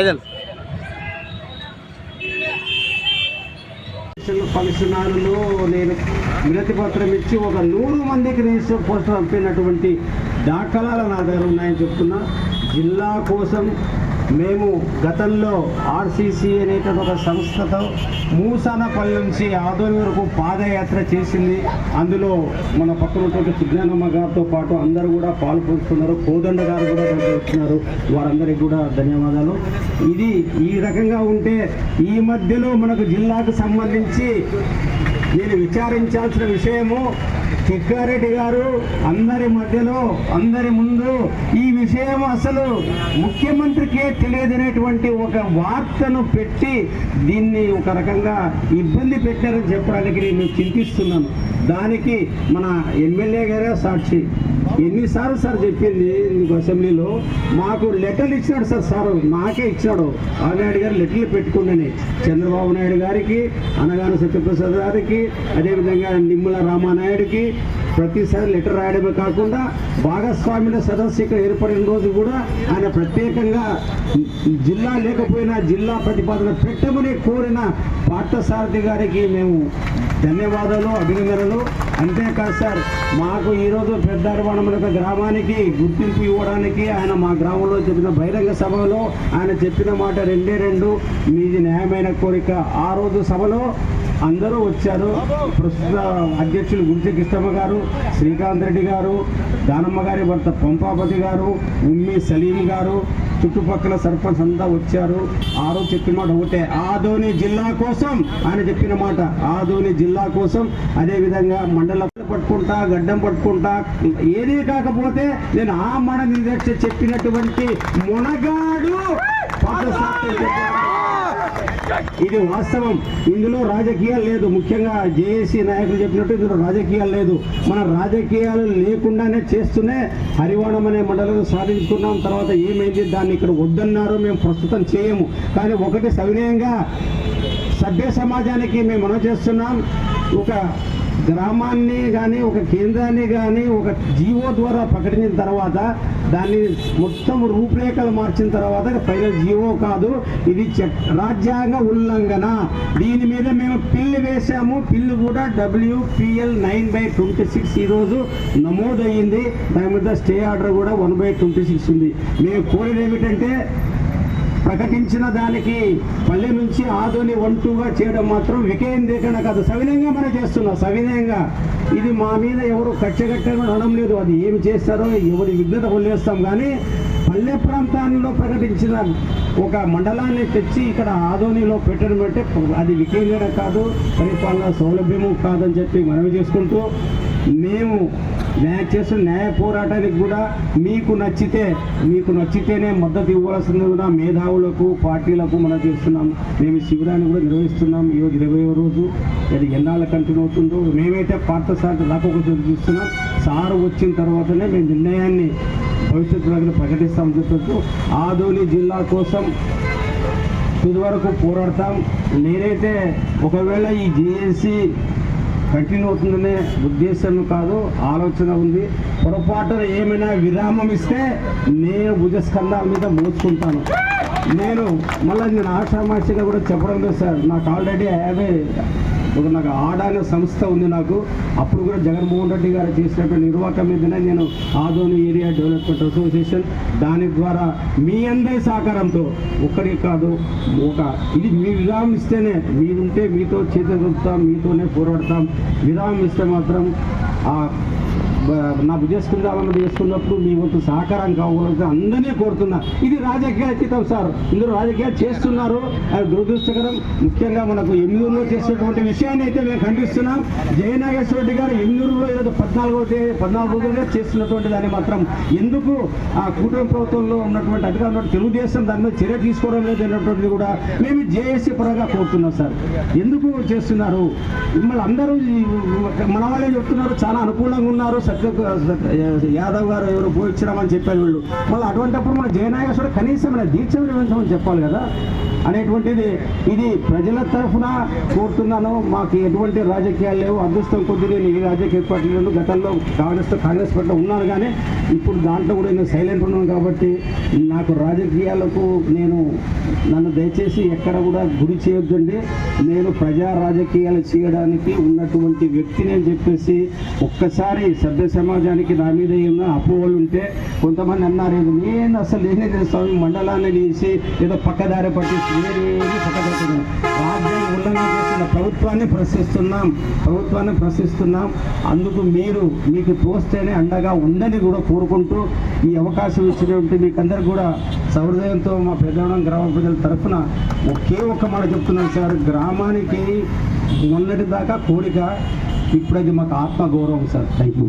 ఐదండి function నేను వినతి పత్రం ఇచ్చి ఒక నూరు మందికి రిజిస్టర్ పోస్టర్ పంపినటువంటి దాఖలాలు నా దగ్గర ఉన్నాయని చెప్తున్నా. జిల్లా కోసం మేము గతంలో ఆర్సీసీ అనేటువంటి ఒక సంస్థతో మూసానపల్లి నుంచి ఆదోని వరకు పాదయాత్ర చేసింది. అందులో మన పక్కన సుజ్ఞానమ్మ గారితో పాటు అందరూ కూడా పాల్పంచుకున్నారు కోదండ గారు కూడా వచ్చినారు వారందరికీ కూడా ధన్యవాదాలు. ఇది ఈ రకంగా ఉంటే ఈ మధ్యలో మనకు జిల్లాకు సంబంధించి నేను విచారించాల్సిన విషయము చెక్కారెడ్డి గారు అందరి మధ్యలో అందరి ముందు ఈ విషయం అసలు ముఖ్యమంత్రికే తెలియదనేటువంటి ఒక వార్తను పెట్టి దీన్ని ఒక రకంగా ఇబ్బంది పెట్టారని చెప్పడానికి నేను చింతిస్తున్నాను. దానికి మన ఎమ్మెల్యే గారే సాక్షి. ఎన్నిసార్లు సార్ చెప్పింది నీకు అసెంబ్లీలో? మాకు లెటర్లు ఇచ్చినాడు సార్ సార్ నాకే ఇచ్చాడు. ఆనాయుడు గారు లెటర్లు పెట్టుకున్నాను చంద్రబాబు నాయుడు గారికి అనగాన సత్యప్రసాద్ గారికి అదేవిధంగా నిమ్మల రామానాయుడికి ప్రతిసారి లెటర్ రాయడమే కాకుండా భాగస్వామ్యుల సదస్సు ఇక్కడ ఏర్పడిన రోజు కూడా ఆయన ప్రత్యేకంగా జిల్లా లేకపోయినా జిల్లా ప్రతిపాదన పెట్టమని కోరిన పార్థసారథి గారికి మేము ధన్యవాదాలు అభినందనలు. అంతేకాదు సార్ మాకు ఈరోజు పెద్ద గ్రామానికి గుర్తింపు ఇవ్వడానికి ఆయన మా గ్రామంలో చెప్పిన బహిరంగ సభలో ఆయన చెప్పిన మాట రెండే రెండు. మీది న్యాయమైన కోరిక. ఆ రోజు సభలో అందరూ వచ్చారు. ప్రస్తుత అధ్యక్షులు గురిచె కృష్ణమ్మ గారు శ్రీకాంత్ రెడ్డి గారు దానమ్మ గారి భర్త పంపాపతి గారు ఉమ్మి సలీం గారు చుట్టుపక్కల సర్పంచ్ అంతా వచ్చారు. ఆ రోజు చెప్పిన మాట ఒకటే. ఆదోని జిల్లా కోసం ఆయన చెప్పిన మాట. ఆదోని జిల్లా కోసం అదేవిధంగా మండల పట్టుకుంటా గడ్డం పట్టుకుంటా ఏది కాకపోతే నేను ఆ మన నిర్దేశ చెప్పినటువంటి మునగాడు ఇది వాస్తవం. ఇందులో రాజకీయాలు లేదు. ముఖ్యంగా జేఏసీ నాయకులు చెప్పినట్టు ఇందులో రాజకీయాలు లేదు. మన రాజకీయాలు లేకుండానే చేస్తూనే హరివాణం అనే మండలం సాధించుకున్నాం. తర్వాత ఏమైంది? దాన్ని ఇక్కడ వద్దన్నారు. మేము ప్రస్తుతం చేయము. కానీ ఒకటి సవినయంగా సభ్య సమాజానికి మేము మనం చేస్తున్నాం. ఒక గ్రామాన్ని కానీ ఒక కేంద్రాన్ని కానీ ఒక జీవో ద్వారా ప్రకటించిన తర్వాత దాన్ని మొత్తం రూపురేఖలు మార్చిన తర్వాత ఫైనల్ జీవో కాదు ఇది రాజ్యాంగ ఉల్లంఘన. దీని మీద మేము పిల్లు వేసాము పిల్లు కూడా WPL nine by twenty six ఈరోజు నమోదయ్యింది. దాని మీద స్టే ఆర్డర్ కూడా వన్ బై ట్వంటీ సిక్స్ ఉంది. మేము కోరేది ఏమిటంటే ప్రకటించిన దానికి పల్లె నుంచి ఆదోని వంటుగా చేయడం మాత్రం వికేంద్రీకరణ కాదు సవినయంగా మనం చేస్తున్నాం. సవినయంగా. ఇది మా మీద ఎవరు కచ్చగట్టడం అనడం లేదు. అది ఏమి చేస్తారో ఎవరి విఘ్నత వదిలేస్తాం. కానీ పల్లె ప్రాంతాల్లో ప్రకటించిన ఒక మండలాన్ని తెచ్చి ఇక్కడ ఆదోనిలో పెట్టడం అంటే అది వికేంద్రీకరణ కాదు పరిపాలన సౌలభ్యము కాదని చెప్పి మనవి చేసుకుంటూ మేము న్యాయ చేస్తున్న న్యాయ పోరాటానికి కూడా మీకు నచ్చితే మీకు నచ్చితేనే మద్దతు ఇవ్వాల్సింది కూడా మేధావులకు పార్టీలకు మనం చేస్తున్నాం. మేము శిబిరాన్ని కూడా నిర్వహిస్తున్నాం. ఈరోజు ఇరవై రోజు. అది ఎన్నాళ్ళ కంటిన్యూ అవుతుందో మేమైతే పార్థసారథి దాకా చూస్తున్నాం. సారు వచ్చిన తర్వాతనే మేము నిర్ణయాన్ని భవిష్యత్తులో ప్రకటిస్తామని చెప్పచ్చు. ఆదోని జిల్లా కోసం తుది వరకు పోరాడతాం. నేనైతే ఒకవేళ ఈ జేఏసీ కంటిన్యూ అవుతుందనే ఉద్దేశం కాదు ఆలోచన ఉంది. పొరపాటున ఏమైనా విరామం ఇస్తే నేను భుజస్కంధాల మీద మోసుకుంటాను. నేను మళ్ళీ నేను ఆషామాషిగా కూడా చెప్పడం లేదు సార్. నాకు ఆల్రెడీ యాభై ఒక నాకు ఆడా సంస్థ ఉంది నాకు. అప్పుడు కూడా జగన్మోహన్ రెడ్డి గారు చేసినటువంటి నిర్వాహకం మీదనే నేను ఆదోని ఏరియా డెవలప్మెంట్ అసోసియేషన్. దాని ద్వారా మీ అందరి సహకారంతో ఒక్కడికి కాదు ఒక ఇది మీ విరామం ఇస్తేనే మీరుంటే మీతో చేతి మీతోనే పోరాడతాం. విరామం ఇస్తే మాత్రం ఆ నా భుజస్కంధాలను చేసుకున్నప్పుడు మీ వంతు సహకారం కావాలని అందరినీ కోరుతున్నా. ఇది రాజకీయ అతీతం సార్. ఇందులో రాజకీయాలు చేస్తున్నారు. అది దురదృష్టకరం ముఖ్యంగా మనకు ఎమ్మిదూరులో చేసినటువంటి విషయాన్ని అయితే మేము ఖండిస్తున్నాం. జయనాగేశ్వర రెడ్డి గారు ఎమ్మిదూరులో ఈరోజు పద్నాలుగో తేదీ పద్నాలుగు రోజులుగా చేస్తున్నటువంటి దాన్ని మాత్రం ఎందుకు ఆ కూటమి ప్రభుత్వంలో ఉన్నటువంటి అధికారులు తెలుగుదేశం దాని మీద చర్య తీసుకోవడం లేదు అన్నటువంటిది కూడా మేము జేఏసీ పరంగా కోరుతున్నాం సార్. ఎందుకు చేస్తున్నారు? మిమ్మల్ని అందరూ మన వాళ్ళే చెప్తున్నారు చాలా అనుకూలంగా ఉన్నారు సత్య యాదవ్ గారు ఎవరు పోయించడమని చెప్పారు వీళ్ళు. మళ్ళీ అటువంటిప్పుడు మన జయనాగేశ్వర కనీసం దీక్ష విరమించమని చెప్పాలి కదా. అనేటువంటిది ఇది ప్రజల తరఫున కోరుతున్నాను. మాకు ఎటువంటి రాజకీయాలు లేవు. అదృష్టం కొద్ది నేను ఏ రాజకీయ పార్టీలను గతంలో కాంగ్రెస్ కాంగ్రెస్ పార్టీలో ఉన్నాను కానీ ఇప్పుడు దాంట్లో కూడా నేను సైలెంట్ ఉన్నాను కాబట్టి నాకు రాజకీయాలకు నేను నన్ను దయచేసి ఎక్కడ కూడా గురి చేయొద్దండి. నేను ప్రజా రాజకీయాలు చేయడానికి ఉన్నటువంటి వ్యక్తిని అని చెప్పేసి ఒక్కసారి సభ్య సమాజానికి నా మీద ఏమైనా అపోహలు ఉంటే కొంతమంది అన్నారు నేను అసలు నేనే స్వామి మండలాన్ని తీసి ఏదో పక్కదారి పట్టి ఏదేమి పక్కదారి రాజ్యాంగ ఉల్లంఘన చేస్తున్న ప్రభుత్వాన్ని ప్రశ్నిస్తున్నాం. ప్రభుత్వాన్ని ప్రశ్నిస్తున్నాం. అందుకు మీరు మీకు తోస్తేనే అండగా ఉందని కూడా కోరుకుంటూ ఈ అవకాశం ఇచ్చినటువంటి మీకందరూ కూడా సౌహృదయంతో మా పెద్దవడం గ్రామ ప్రజల తరఫున ఒకే ఒక్క మాట చెప్తున్నాను సార్. గ్రామానికి మొన్నటి దాకా కోరిక ఇప్పుడైతే మాకు ఆత్మగౌరవం సార్. Thank you